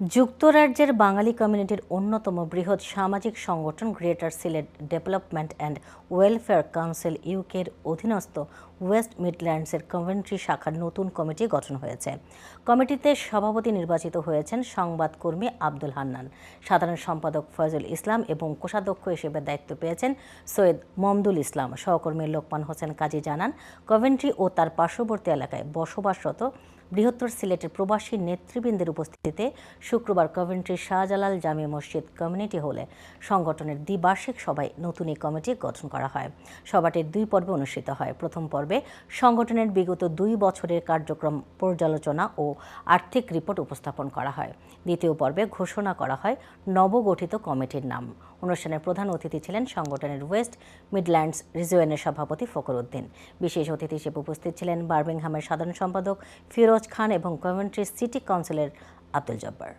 যুক্তরাজ্যের বাঙালি কমিউনিটির অন্যতম বৃহৎ সামাজিক সংগঠন greater Sylhet development and welfare council ইউকের অধীনস্থ ওয়েস্ট মিডল্যান্ডসের কমেন্ট্রি শাখার নতুন কমিটি গঠন হয়েছে। কমিটিতে সভাপতি নির্বাচিত হয়েছেন সংবাদকর্মী আব্দুল হান্নান। সাধারণ সম্পাদক ফয়জুল ইসলাম এবং কোষাধ্যক্ষ হিসেবে দায়িত্ব পেয়েছেন সৈয়দ মমদুল ইসলাম। সহকর্মী লোকমান হোসেন কাজী জানান কভেন্ট্রি ও তার পার্শ্ববর্তী এলাকায় বসবাসরত বৃহত্তর সিলেটের প্রবাসী নেতৃবৃন্দের উপস্থিতিতে শুক্রবার কভেন্ট্রির শাহজালাল জামি মসজিদ কমিউনিটি হলে সংগঠনের দ্বিবার্ষিক সভায় নতুন এই কমিটি গঠন করা হয়। সভাটির দুই পর্বে অনুষ্ঠিত হয়। প্রথম পর্বে সংগঠনের বিগত দুই বছরের কার্যক্রম পর্যালোচনা ও আর্থিক রিপোর্ট উপস্থাপন করা হয়। দ্বিতীয় পর্বে ঘোষণা করা হয় নবগঠিত কমিটির নাম। অনুষ্ঠানের প্রধান অতিথি ছিলেন সংগঠনের ওয়েস্ট মিডল্যান্ডস রিজিয়নের সভাপতি ফখর উদ্দিন বিশেষ অতিথি হিসেবে উপস্থিত ছিলেন বার্মিংহামের সাধারণ সম্পাদক ফিরোজ খান এবং কমেন্ট্রি সিটি কাউন্সিলের আব্দুল জব্বার।